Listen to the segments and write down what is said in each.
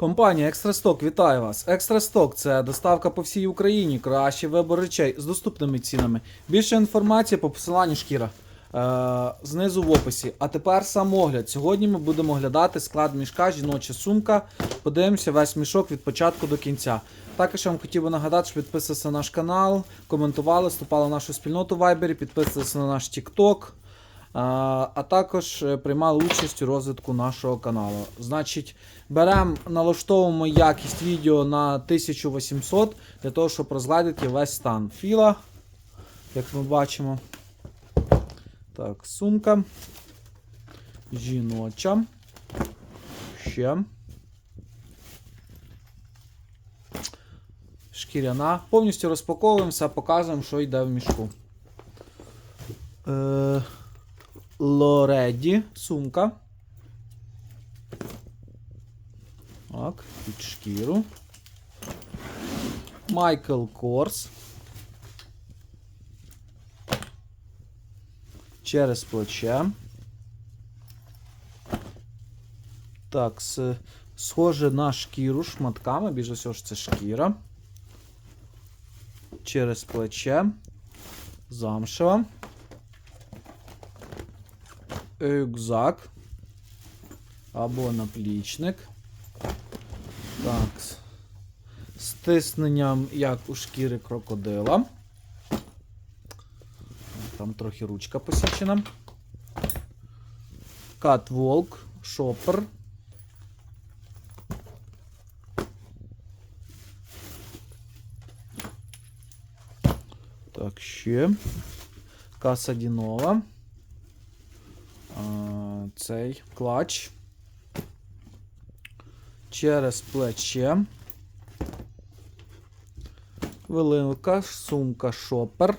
Компанія Екстрасток вітає вас. Екстрасток це доставка по всій Україні, кращий вибор речей з доступними цінами. Більше інформації по посиланню шкіра. Е, знизу в описі. А тепер сам огляд. Сьогодні ми будемо оглядати склад мішка, жіноча сумка. Подивимося весь мішок від початку до кінця. Також я вам хотів би нагадати, що підписувалися на наш канал, коментували, вступали в нашу спільноту в Viber, підписувалися на наш TikTok. А, також е, приймали участь у розвитку нашого каналу. Значить, беремо, налаштовуємо якість відео на 1800 для того, щоб розгладити весь стан філа, як ми бачимо. Так, сумка. Жіноча. Ще. Шкіряна. Повністю розпаковуємо все, показуємо, що йде в мішку. Е, Лореді сумка. Так, під шкіру. Майкл Корс. Через плече. Так, схоже на шкіру шматками, більше всього ж це шкіра. Через плече. Замшева. Рюкзак. Або наплічник. Так. с- З тисненням, як у шкіри крокодила. Там трохи ручка посічена. Catwalk, шопер. Так, ще. Касадінова. А, Цей клач. Через плече. Вилинка, сумка, шопер.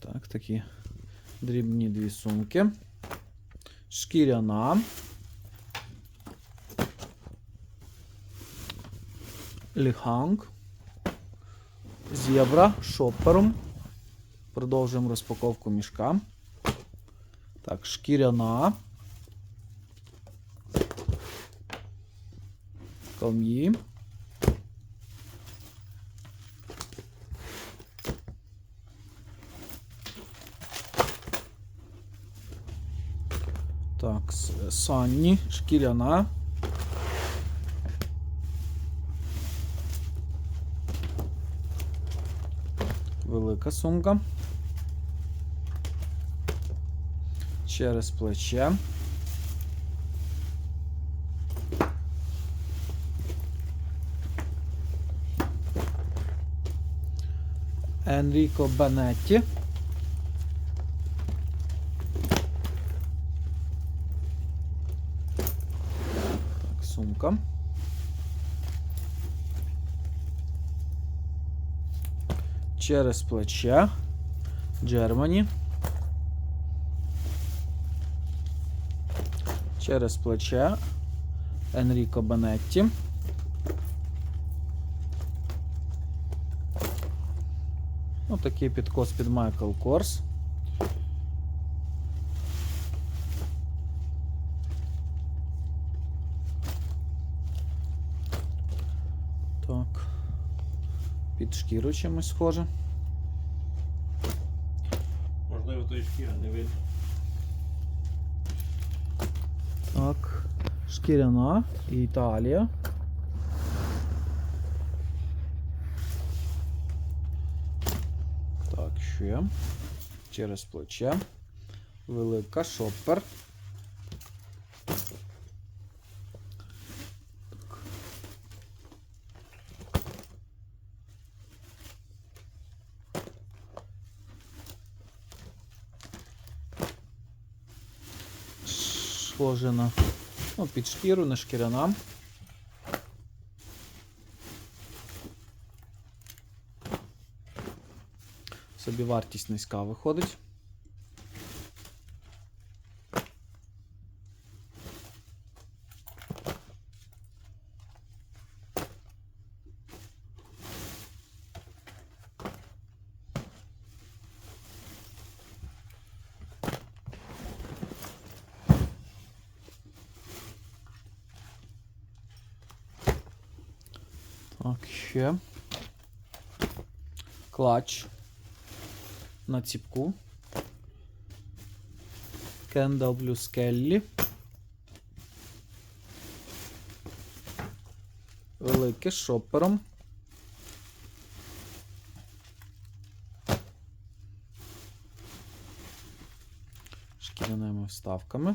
Так, такі дрібні дві сумки. Шкіряна. Ліханг. Зебра шоппером. Продовжуємо розпаковку мішка. Так, шкіряна. Кам'ї. Так, Санні, шкіряна. Велика сумка. Через плече. Енріко Бенетті. Так, сумка. Через плече. Джермані. Через плече. Енріко Бенетті. Отакий такий підкос під Майкл Корс. Так. Під шкіру чимось схоже. Можливо, той шкіра не видно. Так. Шкіряна Італія. Так, ще. Через плече. Велика шопер. Схоже на ну, під шкіру, не шкіряна. Собі вартість низька виходить. Так. Клач. На ціпку. Кендал Келлі. Велике шопером. Шкіряними вставками.